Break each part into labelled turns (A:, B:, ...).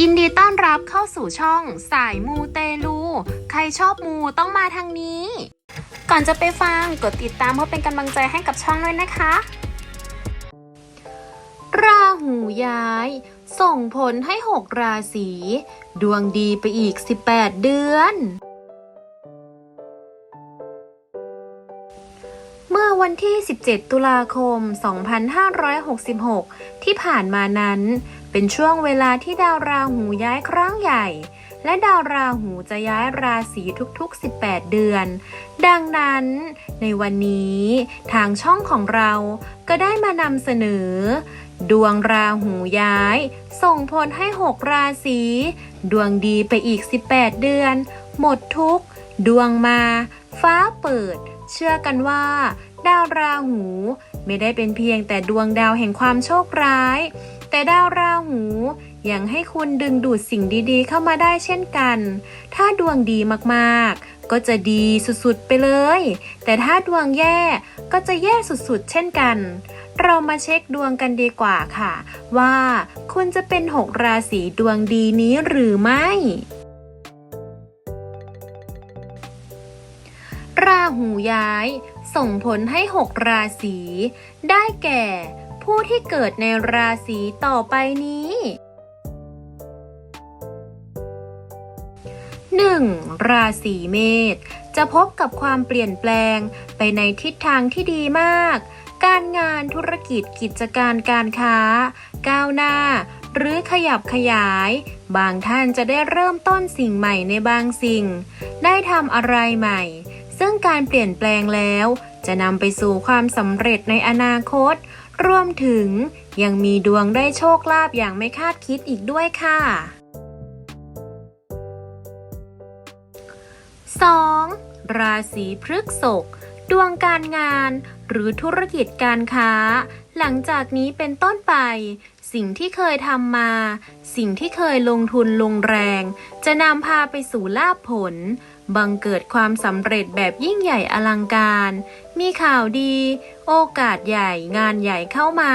A: ยินดีต้อนรับเข้าสู่ช่องสายมูเตลู ใครชอบมูต้องมาทางนี้ ก่อนจะไปฟังกดติดตามเพื่อเป็นกำลังใจให้กับช่องด้วยนะคะ ราหูย้าย ส่งผลให้ 6 ราศี ดวงดีไปอีก 18 เดือน วันที่ 17 ตุลาคม 2566 ที่ผ่านมานั้น เป็นช่วงเวลาที่ดาวราหูย้ายครั้งใหญ่ และดาวราหูจะย้ายราศีทุกๆ 18 เดือน ดังนั้นในวันนี้ทางช่องของเราก็ได้มานำเสนอ ดวงราหูย้าย ส่งผลให้ 6 ราศี ดวงดีไปอีก 18 เดือน หมดทุกดวงมา ฟ้าเปิดเชื่อกันว่า ดาวราหู ไม่ได้เป็นเพียงแต่ดวงดาวแห่งความโชคร้าย แต่ดาวราหูยังให้คุณดึงดูดสิ่งดีๆ เข้ามาได้เช่นกัน ถ้าดวงดีมากๆ ก็จะดีสุดๆ ไปเลย แต่ถ้าดวงแย่ก็จะแย่สุดๆ เช่นกัน เรามาเช็คดวงกันดีกว่าค่ะ ว่าคุณจะเป็น6ราศีดวงดีนี้หรือไม่ ราหูย้าย ส่งผลให้ 6 ราศี ได้แก่ ผู้ที่เกิดในราศีต่อไปนี้ 1. ราศีเมษจะพบกับความเปลี่ยนแปลงไปในทิศทางที่ดีมาก การงานธุรกิจกิจการการค้า ก้าวหน้า หรือขยับขยาย บางท่านจะได้เริ่มต้นสิ่งใหม่ในบางสิ่ง ได้ทำอะไรใหม่ ซึ่งการเปลี่ยนแปลงแล้ว จะนำไปสู่ความสำเร็จในอนาคต รวมถึงยังมีดวงได้โชคลาภอย่างไม่คาดคิดอีกด้วยค่ะ 2. ราศีพฤษภดวงการงาน หรือธุรกิจการค้า หลังจากนี้เป็นต้นไป สิ่งที่เคยทำมา สิ่งที่เคยลงทุนลงแรง จะนำพาไปสู่ลาภผล บังเกิดความสำเร็จแบบยิ่งใหญ่อลังการ มีข่าวดี โอกาสใหญ่งานใหญ่เข้ามา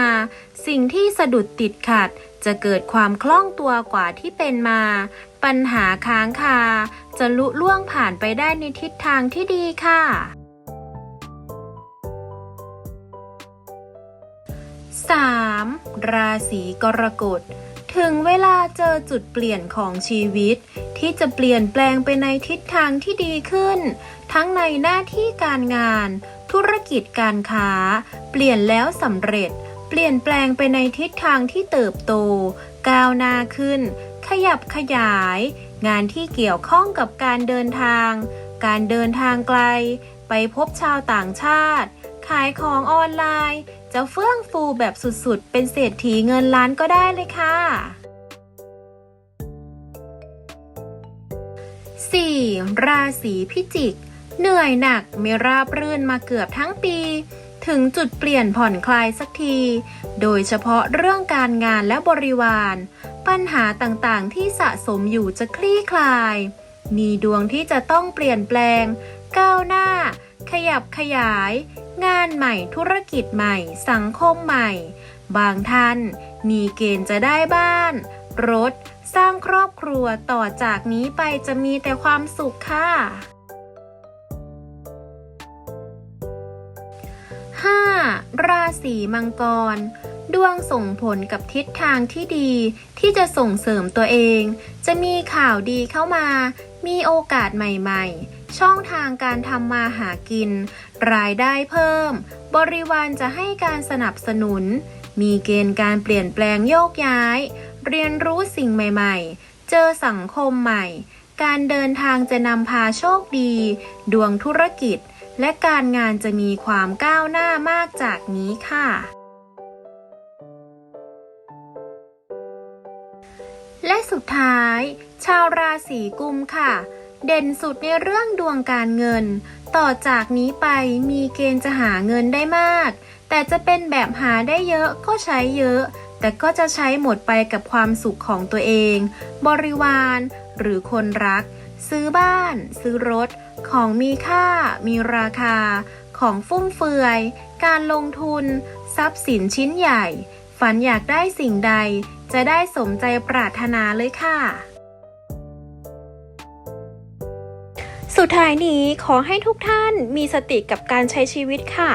A: สิ่งที่สะดุดติดขัด จะเกิดความคล่องตัวกว่าที่เป็นมา ปัญหาค้างคา จะลุล่วงผ่านไปได้ในทิศทางที่ดีค่ะ 3. ราศีกรกฎ ถึงเวลาเจอจุดเปลี่ยนของชีวิต ที่จะเปลี่ยนแปลงไปในทิศทางที่ดีขึ้น ทั้งในหน้าที่การงาน ธุรกิจการค้า เปลี่ยนแล้วสำเร็จ เปลี่ยนแปลงไปในทิศทางที่เติบโต ก้าวหน้าขึ้น ขยับขยาย งานที่เกี่ยวข้องกับการเดินทาง การเดินทางไกล ไปพบชาวต่างชาติ ขายของออนไลน์ จะเฟื่องฟูแบบสุดๆ เป็นเศรษฐีเงินล้านก็ได้เลยค่ะ 4. ราศีพิจิก เหนื่อยหนักไม่ราบรื่นมาเกือบทั้งปี ถึงจุดเปลี่ยนผ่อนคลายสักที โดยเฉพาะเรื่องการงานและบริวาร ปัญหาต่างๆที่สะสมอยู่จะคลี่คลาย มีดวงที่จะต้องเปลี่ยนแปลง ก้าวหน้า ขยับขยาย งานใหม่ธุรกิจใหม่ สังคมใหม่ บางท่านมีเกณฑ์จะได้บ้าน รถ สร้างครอบครัวต่อจากนี้ไปจะมีแต่ความสุขค่ะ 5. ราศีมังกร ดวงส่งผลกับทิศทางที่ดีที่จะส่งเสริมตัวเอง จะมีข่าวดีเข้ามา มีโอกาสใหม่ๆ ช่องทางการทำมาหากิน รายได้เพิ่ม บริวารจะให้การสนับสนุน มีเกณฑ์การเปลี่ยนแปลงโยกย้าย เรียนรู้สิ่งใหม่ ๆ เจอสังคมใหม่ การเดินทางจะนำพาโชคดี ดวงธุรกิจ และการงานจะมีความก้าวหน้ามากจากนี้ค่ะ และสุดท้าย ชาวราศีกุมค่ะ เด่นสุดในเรื่องดวงการเงิน ต่อจากนี้ไปมีเกณฑ์จะหาเงินได้มาก แต่จะเป็นแบบหาได้เยอะก็ใช้เยอะ แต่ก็จะใช้หมดไปกับความสุขของตัวเอง บริวารหรือคนรัก ซื้อบ้าน ซื้อรถ ของมีค่า มีราคา ของฟุ่มเฟือย การลงทุน ทรัพย์สินชิ้นใหญ่ ฝันอยากได้สิ่งใด จะได้สมใจปรารถนาเลยค่ะ สุดท้ายนี้ขอให้ทุกท่านมีสติกับการใช้ชีวิตค่ะ